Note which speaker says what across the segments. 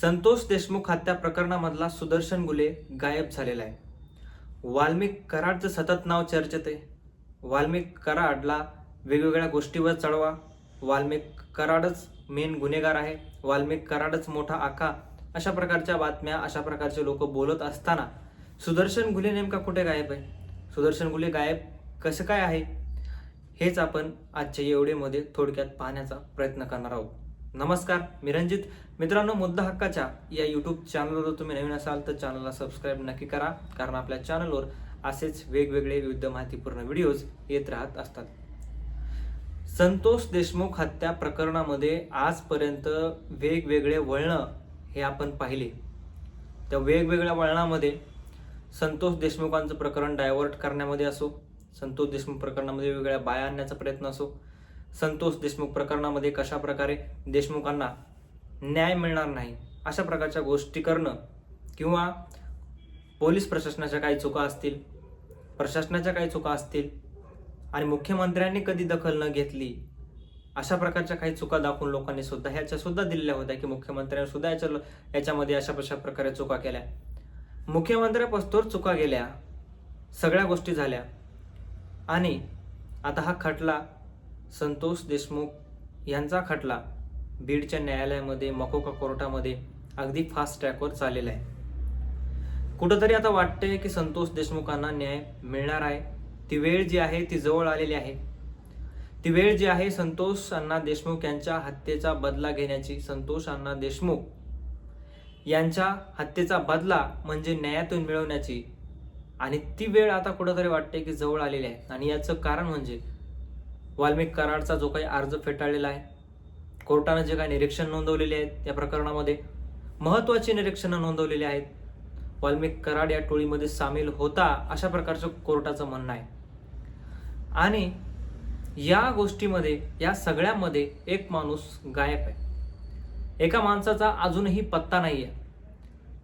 Speaker 1: संतोष देशमुख हत्या प्रकरणामधला सुदर्शन गुले गायब झालेला आहे. वाल्मिक कराडचं सतत नाव चर्चेत आहे वाल्मिक कराडला वेगवेगळ्या गोष्टीवर चढवा. वाल्मिक कराडच मेन गुन्हेगार आहे. वाल्मिक कराडच मोठा आका. अशा प्रकारच्या बातम्या अशा प्रकारचे लोक बोलत असताना सुदर्शन गुले नेमका कुठे गायब आहे? सुदर्शन गुले गायब कसं काय आहे? हेच आपण आजच्या एवढेमध्ये थोडक्यात पाहण्याचा प्रयत्न करणार आहोत. नमस्कार मी रंजित. मित्रांनो मुद्दा हक्काच्या या यूट्यूब चॅनलवर तुम्ही नवीन असाल तर चॅनलला सबस्क्राईब नक्की करा कारण आपल्या चॅनलवर असेच वेगवेगळे विविध माहितीपूर्ण व्हिडिओज येत राहत असतात. संतोष देशमुख हत्या प्रकरणामध्ये आजपर्यंत वेगवेगळे वळणं हे आपण पाहिले. त्या वेगवेगळ्या वळणामध्ये संतोष देशमुखांचं प्रकरण डायव्हर्ट करण्यामध्ये असो संतोष देशमुख प्रकरणामध्ये वेगवेगळ्या बाया आणण्याचा प्रयत्न असो संतोष देशमुख प्रकरणामध्ये कशा प्रकारे देशमुखांना न्याय मिळणार नाही अशा प्रकारच्या गोष्टी करणं किंवा पोलीस प्रशासनाच्या काही चुका असतील प्रशासनाच्या काही चुका असतील आणि मुख्यमंत्र्यांनी कधी दखल न घेतली अशा प्रकारच्या काही चुका दाखवून लोकांनी सुद्धा ह्याच्या सुद्धा दिलेल्या होत्या की मुख्यमंत्र्यांनी सुद्धा याच्या याच्यामध्ये अशा कशा प्रकारे चुका केल्या. मुख्यमंत्र्यापास्तोर चुका गेल्या सगळ्या गोष्टी झाल्या आणि आता हा खटला संतोष देशमुख यांचा खटला बीडच्या न्यायालयामध्ये मकोका कोर्टामध्ये अगदी फास्ट ट्रॅकवर चाललेला आहे. कुठंतरी आता वाटतंय की संतोष देशमुखांना न्याय मिळणार आहे. ती वेळ जी आहे ती जवळ आलेली आहे. ती वेळ जी आहे संतोष अण्णा देशमुख यांच्या हत्येचा बदला घेण्याची. संतोष अण्णा देशमुख यांच्या हत्येचा बदला म्हणजे न्यायातून मिळवण्याची. आणि ती वेळ आता कुठंतरी वाटते की जवळ आलेली आहे. आणि याचं कारण म्हणजे वाल्मिक कराडचा जो काही अर्ज फेटाळलेला आहे कोर्टानं जे काही निरीक्षण नोंदवलेले आहेत या प्रकरणामध्ये महत्त्वाची निरीक्षणं नोंदवलेली आहेत. वाल्मिक कराड या टोळीमध्ये सामील होता अशा प्रकारचं कोर्टाचं म्हणणं आहे. आणि या गोष्टीमध्ये या सगळ्यामध्ये एक माणूस गायब आहे. एका माणसाचा अजूनही पत्ता नाही आहे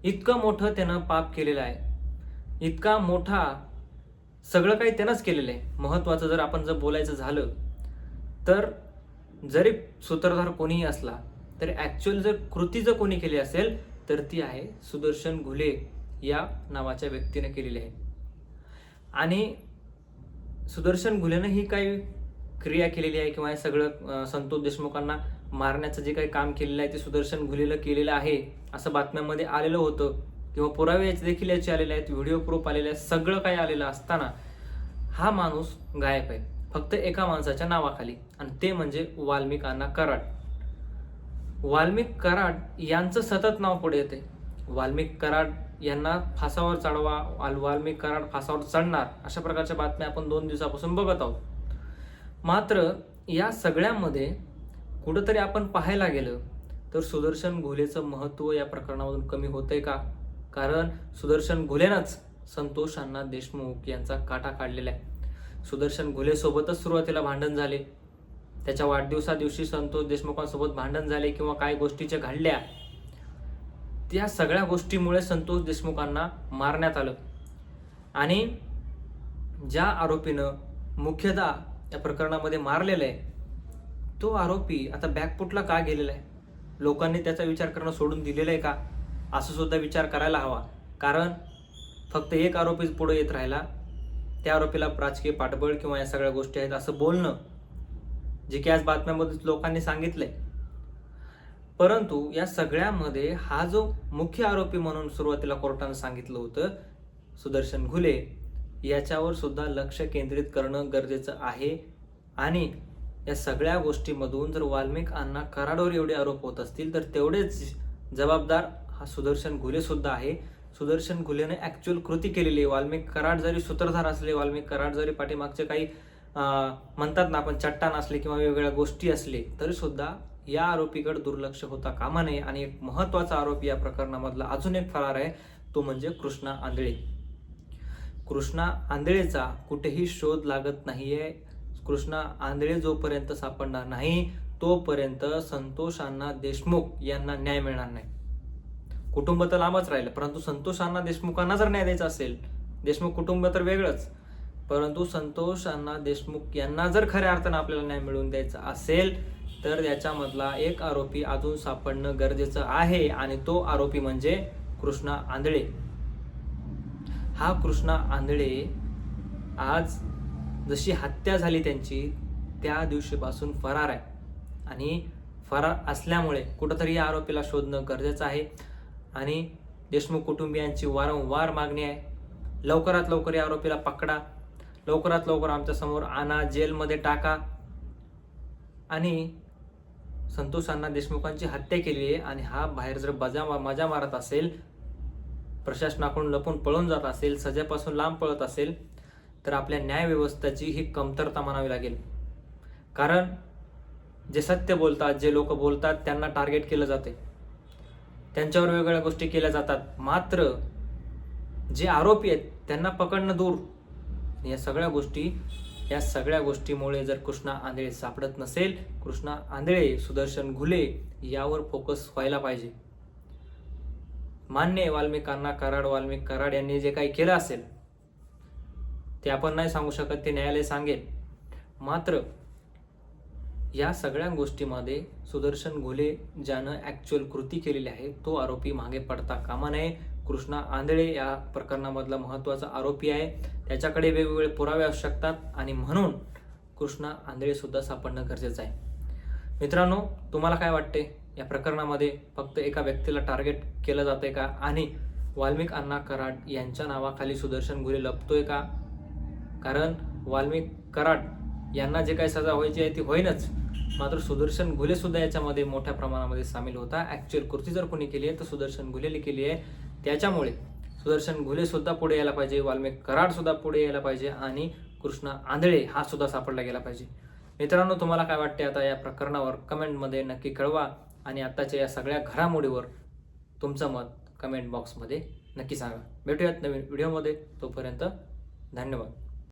Speaker 1: इतकं मोठं त्यानं पाप केलेलं आहे. इतका मोठा सगळं काही त्यानंच केलेलं आहे. महत्त्वाचं जर आपण जर बोलायचं झालं तर जरी सूत्रधार कोणीही असला तरी ॲक्च्युअल जर कृती जर कोणी केली असेल तर ती आहे सुदर्शन घुले या नावाच्या व्यक्तीने केलेली आहे. आणि सुदर्शन घुलेनं ही काही क्रिया केलेली आहे किंवा हे सगळं संतोष देशमुखांना मारण्याचं जे काही काम केलेलं आहे ते सुदर्शन घुलेलं केलेलं आहे असं बातम्यांमध्ये आलेलं होतं. किंवा पुरावे याचे देखील याचे आलेले आहेत व्हिडिओ प्रूफ आलेले आहेत सगळं काही आलेलं असताना हा माणूस गायब आहे. फक्त एका माणसाच्या नावाखाली आणि ते म्हणजे वाल्मिकांना कराड. वाल्मिक कराड यांचं सतत नाव पुढे येते. वाल्मिक कराड यांना फासावर चढवा वाल्मिक कराड फासावर चढणार अशा प्रकारच्या बातम्या आपण दोन दिवसापासून बघत आहोत. मात्र या सगळ्यामध्ये कुठंतरी आपण पाहायला गेलं तर सुदर्शन घोलेचं महत्त्व या प्रकरणामधून कमी होतंय का? कारण सुदर्शन घुलेनंच संतोष अण्णा देशमुख यांचा काटा काढलेला आहे. सुदर्शन घोलेसोबतच सुरुवातीला भांडण झाले. त्याच्या वाढदिवसा दिवशी संतोष देशमुखांसोबत भांडण झाले किंवा काय गोष्टीच्या घडल्या त्या सगळ्या गोष्टीमुळे संतोष देशमुखांना मारण्यात आलं. आणि ज्या आरोपीनं मुख्यतः या प्रकरणामध्ये मारलेलं आहे तो आरोपी आता बॅकफुटला का गेलेला आहे? लोकांनी त्याचा विचार करणं सोडून दिलेलं आहे का? असं सुद्धा विचार करायला हवा. कारण फक्त एक आरोपीच पुढे येत राहिला त्या आरोपीला राजकीय पाठबळ किंवा या सगळ्या गोष्टी आहेत असं बोलणं जे की आज बातम्यांमध्येच लोकांनी सांगितलंय. परंतु या सगळ्यामध्ये हा जो मुख्य आरोपी म्हणून सुरुवातीला कोर्टानं सांगितलं होतं सुदर्शन घुले याच्यावर सुद्धा लक्ष केंद्रित करणं गरजेचं आहे. आणि या सगळ्या गोष्टीमधून जर वाल्मिक अण्णा कराडोर एवढे आरोप होत असतील तर तेवढेच जबाबदार हा सुदर्शन घुले सुद्धा आहे. सुदर्शन घुलेने ॲक्च्युअल कृती केलेली आहे. वाल्मिक कराड जरी सूत्रधार असले वाल्मिक कराड जरी पाठीमागचे काही म्हणतात ना आपण चट्टान असले किंवा वेगवेगळ्या गोष्टी असले तरी सुद्धा या आरोपीकडे दुर्लक्ष होता कामा नये. आणि एक महत्त्वाचा आरोपी या प्रकरणामधला अजून एक फरार आहे. तो म्हणजे कृष्णा आंधळे. कृष्णा आंधळेचा कुठेही शोध लागत नाहीये. कृष्णा आंधळे जोपर्यंत सापडणार नाही तोपर्यंत संतोष अण्णा देशमुख यांना न्याय मिळणार नाही. कुटुंब तर लांबच राहिलं परंतु संतोष अण्णा देशमुखांना जर न्याय द्यायचा असेल देशमुख कुटुंब तर वेगळंच. परंतु संतोष अण्णा देशमुख यांना जर खऱ्या अर्थानं आपल्याला न्याय मिळवून द्यायचा असेल तर याच्यामधला एक आरोपी अजून सापडणं गरजेचं आहे आणि तो आरोपी म्हणजे कृष्णा आंधळे. हा कृष्णा आंधळे आज जशी हत्या झाली त्यांची त्या दिवशीपासून फरार आहे. आणि फरार असल्यामुळे कुठंतरी या आरोपीला शोधणं गरजेचं आहे. आणि देशमुख कुटुंबियांची वारंवार मागणी आहे. लवकरात लवकर या आरोपीला पकडा. लवकरात लवकर आमच्यासमोर आणा जेलमध्ये टाका. आणि संतोष अण्णा देशमुखांची हत्या केली आहे आणि हा बाहेर जर बजा मजा मारत असेल प्रशासनाकडून लपून पळून जात असेल सजापासून लांब पळत असेल तर आपल्या न्यायव्यवस्थेची ही कमतरता म्हणावी लागेल. कारण जे सत्य बोलतात जे लोक बोलतात त्यांना टार्गेट केलं जाते त्यांच्यावर वेगवेगळ्या गोष्टी केल्या जातात. मात्र जे आरोपी आहेत त्यांना पकडणं दूर. या सगळ्या गोष्टी या सगळ्या गोष्टीमुळे जर कृष्णा आंधळे सापडत नसेल कृष्णा आंधळे सुदर्शन घुले यावर फोकस व्हायला पाहिजे. मान्य वाल्मिकांना कराड वाल्मिक कराड यांनी जे काही केलं असेल ते आपण नाही सांगू शकत ते न्यायालय सांगेल. मात्र या सगळ्या गोष्टीमध्ये सुदर्शन घोले ज्यानं ॲक्च्युअल कृती केलेली आहे तो आरोपी मागे पडता कामा नये. कृष्णा आंधळे या प्रकरणामधला महत्त्वाचा आरोपी आहे. त्याच्याकडे वेगवेगळे पुरावे असू शकतात आणि म्हणून कृष्णा आंधळेसुद्धा सापडणं गरजेचं आहे. मित्रांनो तुम्हाला काय वाटते? या प्रकरणामध्ये फक्त एका व्यक्तीला टार्गेट केलं जातंय का? आणि वाल्मिक अण्णा कराड यांच्या नावाखाली सुदर्शन घुले लपतोय का? कारण वाल्मिक कराड यांना जे काही सजा व्हायची आहे ती होईनच. मात्र सुदर्शन घुले सुद्धा याच्यामध्ये मोठ्या प्रमाणामध्ये सामील होता. ऍक्च्युअल कृती जर कोणी केली आहे तर सुदर्शन घुलेली केली आहे. त्याच्यामुळे सुदर्शन घुले सुद्धा पुढे यायला पाहिजे वाल्मिक कराड सुद्धा पुढे यायला पाहिजे आणि कृष्णा आंधळे हा सुद्धा सापडला गेला पाहिजे. मित्रांनो तुम्हाला काय वाटते आता या प्रकरणावर? कमेंटमध्ये नक्की कळवा आणि आत्ताच्या या सगळ्या घडामोडीवर तुमचं मत कमेंट बॉक्समध्ये नक्की सांगा. भेटूयात नवीन व्हिडिओमध्ये. तोपर्यंत धन्यवाद.